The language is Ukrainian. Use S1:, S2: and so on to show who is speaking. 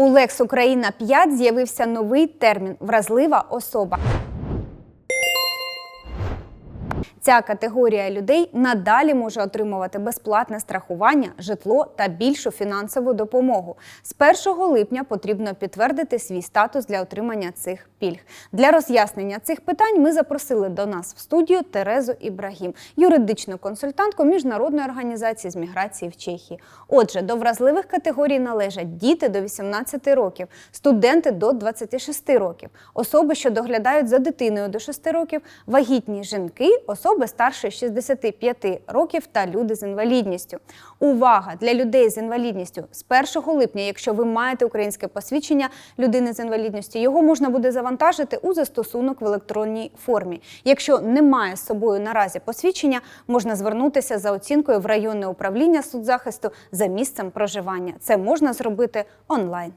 S1: У Лекс Україна 5 з'явився новий термін вразлива особа. Ця категорія людей надалі може отримувати безплатне страхування, житло та більшу фінансову допомогу. З 1 липня потрібно підтвердити свій статус для отримання цих пільг. Для роз'яснення цих питань ми запросили до нас в студію Терезу Ібрагім, юридичну консультантку міжнародної організації з міграції в Чехії. Отже, до вразливих категорій належать діти до 18 років, студенти до 26 років, особи, що доглядають за дитиною до 6 років, вагітні жінки, особи старше 65 років та люди з інвалідністю. Увага для людей з інвалідністю з 1 липня, якщо ви маєте українське посвідчення людини з інвалідністю, його можна буде завантажити у застосунок в електронній формі. Якщо немає з собою наразі посвідчення, можна звернутися за оцінкою в районне управління соцзахисту за місцем проживання. Це можна зробити онлайн.